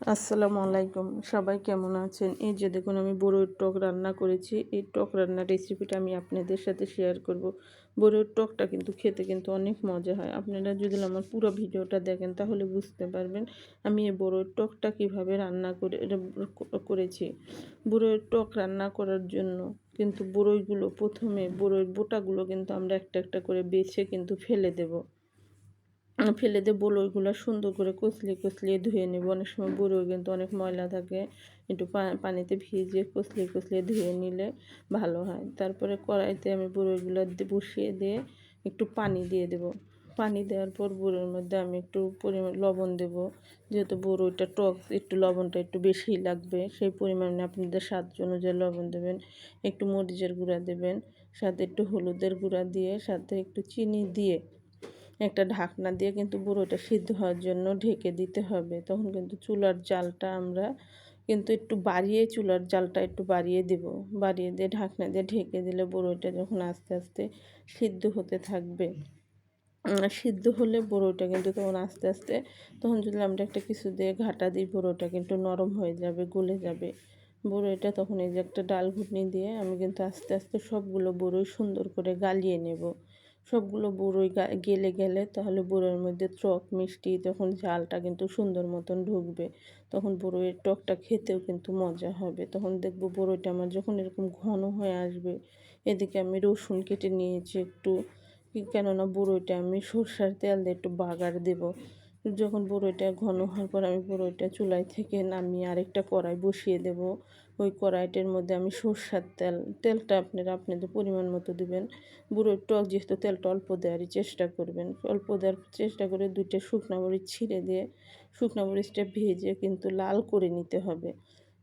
আসসালামু আলাইকুম। সবাই কেমন আছেন? এই যে দেখুন, আমি বড়ইয়ের টক রান্না করেছি। এই টক রান্নার রেসিপিটা আমি আপনাদের সাথে শেয়ার করব। বড়ইয়ের টকটা কিন্তু খেতে কিন্তু অনেক মজা হয়। আপনারা যদি আমার পুরো ভিডিওটা দেখেন, তাহলে বুঝতে পারবেন আমি এই বড়ইয়ের টকটা কীভাবে রান্না করে করেছি। বড়ইয়ের টক রান্না করার জন্য কিন্তু বড়ইগুলো প্রথমে বড়ইয়ের বোটাগুলো কিন্তু আমরা একটা একটা করে বেছে কিন্তু ফেলে দেবো। ফেলে দিয়ে বড়ইগুলো সুন্দর করে কচলিয়ে কচলিয়ে ধুয়ে নেব। অনেক সময় বড়ই কিন্তু অনেক ময়লা থাকে, একটু পানিতে ভিজিয়ে কচলিয়ে কচলিয়ে ধুয়ে নিলে ভালো হয়। তারপরে কড়াইতে আমি বড়ইগুলো বসিয়ে দিয়ে একটু পানি দিয়ে দেব। পানি দেওয়ার পর বড়ির মধ্যে আমি একটু পরিমাণ লবণ দেব। যেহেতু বড়ইটা টক, একটু লবণটা একটু বেশিই লাগবে, সেই পরিমাণে আপনাদের স্বাদ অনুযায়ী লবণ দেবেন। একটু মরিচের গুঁড়া দেবেন, সাথে একটু হলুদের গুঁড়া দিয়ে, সাথে একটু চিনি দিয়ে একটা ঢাকনা দিয়ে কিন্তু বুড়োটা সিদ্ধ হওয়ার জন্য ঢেকে দিতে হবে। তখন কিন্তু চুলার জালটা আমরা কিন্তু একটু বাড়িয়ে চুলার জালটা একটু বাড়িয়ে দেব। বাড়িয়ে দিয়ে ঢাকনা দিয়ে ঢেকে দিলে বড়ইটা যখন আস্তে আস্তে সিদ্ধ হতে থাকবে সিদ্ধ হলে বড়োটা কিন্তু তখন আস্তে আস্তে, তখন যদি আমরা একটা কিছু দিয়ে ঘাটা দিই, বড়োটা কিন্তু নরম হয়ে যাবে, গলে যাবে। বড়ইটা তখন এই যে একটা ডাল ঘুটনি দিয়ে আমি কিন্তু আস্তে আস্তে সবগুলো বড়ই সুন্দর করে গালিয়ে নেব। সবগুলো বুড়োই গেলে গেলে তাহলে বুড়োর মধ্যে টক মিষ্টি, তখন ঝালটা কিন্তু সুন্দর মতন ঢুকবে। তখন বুড়োয়ের টকটা খেতেও কিন্তু মজা হবে। তখন দেখব বুড়োটা আমার যখন এরকম ঘন হয়ে আসবে, এদিকে আমি রসুন কেটে নিয়েছি একটু। কেননা বুড়োটা আমি সর্ষার তেল দিয়ে একটু বাগার দেবো। যখন বড়ইটা ঘন হওয়ার পর আমি বড়ইটা চুলাই থেকে নামিয়ে আরেকটা কড়াই বসিয়ে দেব। ওই কড়াইটার মধ্যে আমি সর্ষার তেল, তেলটা আপনারা আপনাদের পরিমাণ মতো দেবেন। বুড়োর টক যেহেতু তেলটা অল্প দেওয়ারই চেষ্টা করবেন। অল্প দেওয়ার চেষ্টা করে দুইটা শুকনো মরিচ ছিঁড়ে দিয়ে শুকনো মরিচটা ভেজে কিন্তু লাল করে নিতে হবে।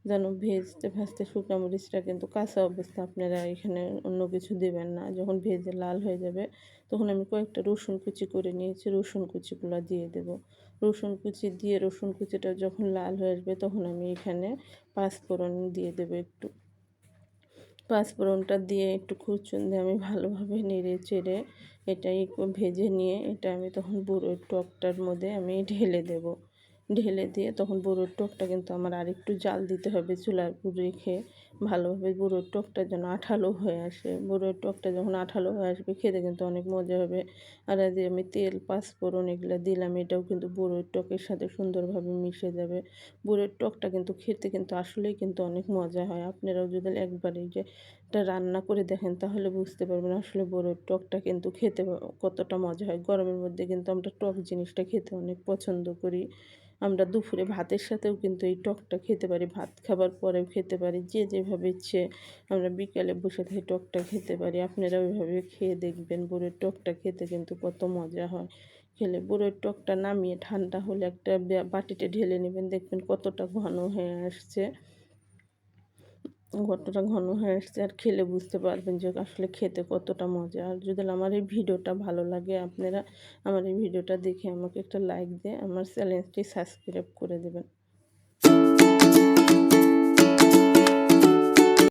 যেন ভেজতে ভাজতে শুকনো মরিচটা কিন্তু কাঁচা অবস্থা আপনারা এখানে অন্য কিছু দেবেন না। যখন ভেজে লাল হয়ে যাবে, তখন আমি কয়েকটা রসুন কুচি করে নিয়েছি। রসুন কুচিগুলো দিয়ে দেব। রসুন কুচি দিয়ে রসুন কুচিটা যখন লাল হয়ে আসবে, তখন আমি এখানে পাঁচফোড়ন দিয়ে দেবো একটু। পাঁচফোড়নটা দিয়ে একটু খুচুন দিয়ে আমি ভালোভাবে নেড়ে চেড়ে এটা ভেজে নিয়ে এটা আমি তখন বুড়োর টকটার মধ্যে আমি ঢেলে দেবো। ঢেলে দিয়ে তখন বড়োর টকটা কিন্তু আমার আরেকটু জাল দিতে হবে চুলার উপর রেখে। ভালোভাবে বড়োর টকটা যেন আঠালো হয়ে আসে। বড়োর টকটা যখন আঠালো হয়ে আসবে, খেতে কিন্তু অনেক মজা হবে। আর যে আমি তেল, পাঁচফোড়ন এগুলো দিলাম, এটাও কিন্তু বড়োর টকের সাথে সুন্দরভাবে মিশে যাবে। বড়োর টকটা কিন্তু খেতে কিন্তু আসলেই কিন্তু অনেক মজা হয়। আপনারাও যদি একবারে যে এটা রান্না করে দেখেন, তাহলে বুঝতে পারবেন আসলে বড়োর টকটা কিন্তু খেতে কতটা মজা হয়। গরমের মধ্যে কিন্তু আমরা টক জিনিসটা খেতে অনেক পছন্দ করি। আমরা দুপুরে ভাতের সাথেও কিন্তু এই টকটা খেতে পারি। ভাত খাবার পরেও খেতে পারি। যে যে যেভাবে ইচ্ছে, আমরা বিকালে বসে থেকে টকটা খেতে পারি। আপনারা ওইভাবে খেয়ে দেখবেন, বড়ের টকটা খেতে কিন্তু কত মজা হয়। খেলে বড়ের টকটা নামিয়ে ঠান্ডা হলে একটা বাটিতে ঢেলে নেবেন, দেখবেন কতটা ঘন হয়ে আসছে। কতটা ঘন হয়ে আসছে আর খেলে বুঝতে পারবেন যে আসলে খেতে কতটা মজা। আর যদি আমার এই ভিডিওটা ভালো লাগে, আপনারা আমার এই ভিডিওটা দেখে আমাকে একটা লাইক দিয়ে আমার চ্যানেলটি সাবস্ক্রাইব করে দেবেন।